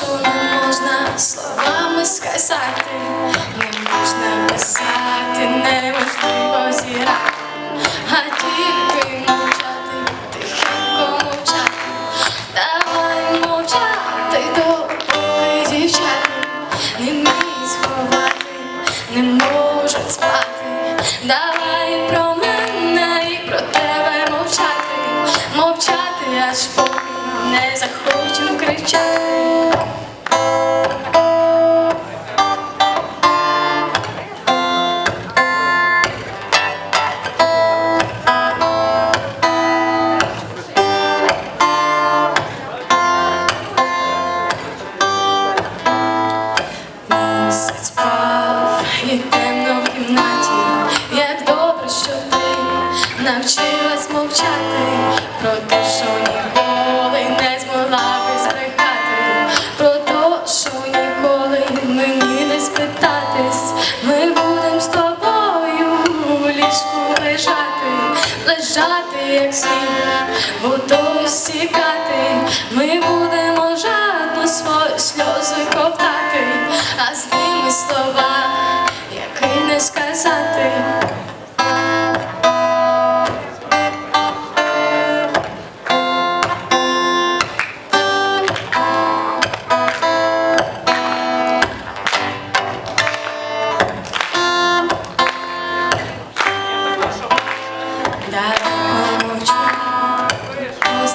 що не можна словами сказати, не можна писати. Навчилась мовчати. Про те, що ніколи не змогла би збрехати, про те, що ніколи мені не спитатись, ми будем з тобою у ліжку лежати, лежати, як сніг, водою стікати, ми будемо жадно свої сльози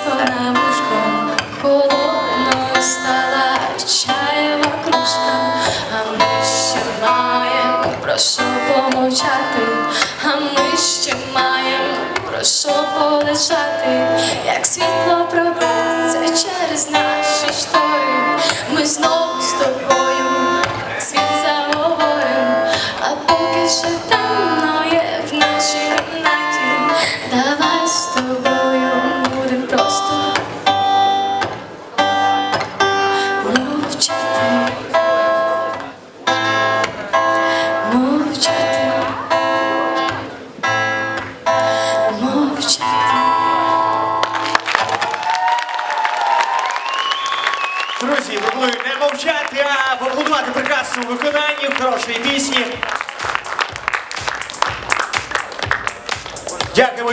просто на вушко, холодною стала чаєва кружка, а ми ще маємо про що помовчати, а ми ще маємо про що полежати, як світло пробиться через наші штори, ми знову Друзі, пропоную не мовчати, а поаплодувати прекрасному виконанню хорошої пісні. Дякуємо.